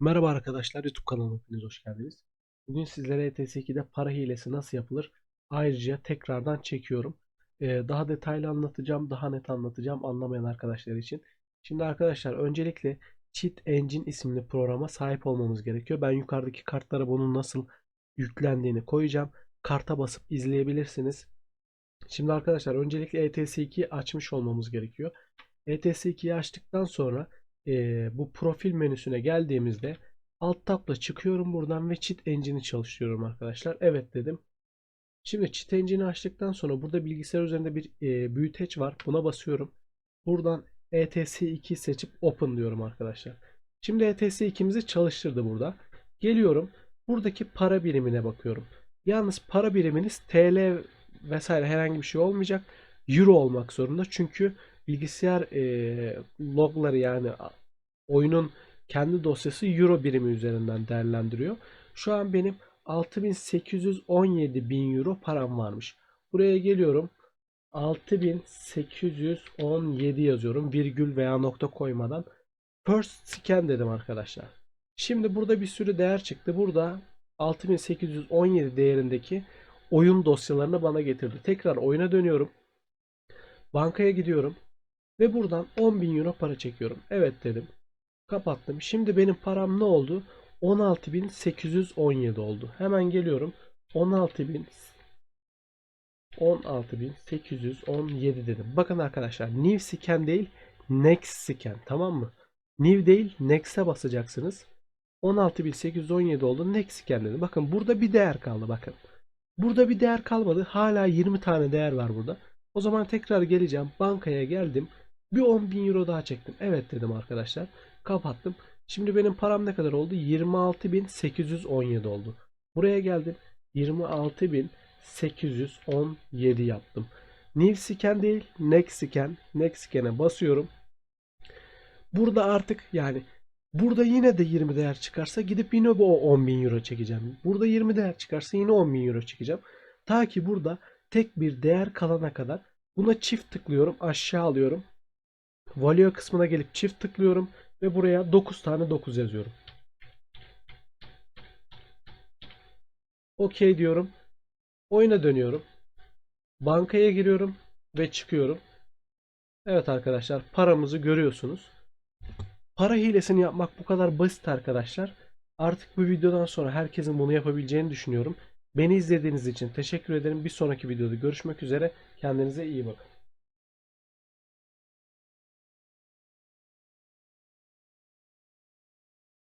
Merhaba arkadaşlar YouTube kanalıma hepiniz hoş geldiniz. Bugün sizlere ETS2'de para hilesi nasıl yapılır ayrıca tekrardan çekiyorum. Ee, daha detaylı anlatacağım, daha net anlatacağım anlamayan arkadaşlar için. Şimdi arkadaşlar öncelikle Cheat Engine isimli programa sahip olmamız gerekiyor. Ben yukarıdaki kartlara bunun nasıl yüklendiğini koyacağım. Karta basıp izleyebilirsiniz. Şimdi arkadaşlar öncelikle ETS2'yi açmış olmamız gerekiyor. ETS2'yi açtıktan sonra e, bu profil menüsüne geldiğimizde alt tabla çıkıyorum buradan ve Cheat Engine'i çalıştırıyorum arkadaşlar. Evet dedim. Şimdi Cheat Engine'i açtıktan sonra burada bilgisayar üzerinde bir e, büyüteç var. Buna basıyorum. Buradan ETS2 seçip Open diyorum arkadaşlar. Şimdi ETS2'mizi çalıştırdı burada. Geliyorum. Buradaki para birimine bakıyorum. Yalnız para biriminiz TL vesaire herhangi bir şey olmayacak. Euro olmak zorunda. Çünkü bilgisayar e, logları yani oyunun kendi dosyası euro birimi üzerinden değerlendiriyor. Şu an benim 6817 bin euro param varmış. Buraya geliyorum. 6817 yazıyorum. Virgül veya nokta koymadan. First scan dedim arkadaşlar. Şimdi burada bir sürü değer çıktı. Burada 6817 değerindeki oyun dosyalarını bana getirdi. Tekrar oyuna dönüyorum. Bankaya gidiyorum. Ve buradan 10.000 euro para çekiyorum. Evet dedim. Kapattım. Şimdi benim param ne oldu? 16.817 oldu. Hemen geliyorum. 16.000 16.817 dedim. Bakın arkadaşlar new scan değil next scan tamam mı? New değil next'e basacaksınız. 16.817 oldu. Next scan dedim. Bakın burada bir değer kaldı bakın. Burada bir değer kalmadı. Hala 20 tane değer var burada. O zaman tekrar geleceğim. Bankaya geldim. Bir 10.000 euro daha çektim. Evet dedim arkadaşlar. Kapattım. Şimdi benim param ne kadar oldu? 26.817 oldu. Buraya geldim. 26.817 yaptım. New scan değil, next scan. Next scan'e basıyorum. Burada artık yani burada yine de 20 değer çıkarsa gidip yine bu 10.000 euro çekeceğim. Burada 20 değer çıkarsa yine 10.000 euro çekeceğim. Ta ki burada tek bir değer kalana kadar buna çift tıklıyorum. Aşağı alıyorum. Value kısmına gelip çift tıklıyorum ve buraya 9 tane 9 yazıyorum. OK diyorum. Oyuna dönüyorum. Bankaya giriyorum ve çıkıyorum. Evet arkadaşlar paramızı görüyorsunuz. Para hilesini yapmak bu kadar basit arkadaşlar. Artık bu videodan sonra herkesin bunu yapabileceğini düşünüyorum. Beni izlediğiniz için teşekkür ederim. Bir sonraki videoda görüşmek üzere. Kendinize iyi bakın.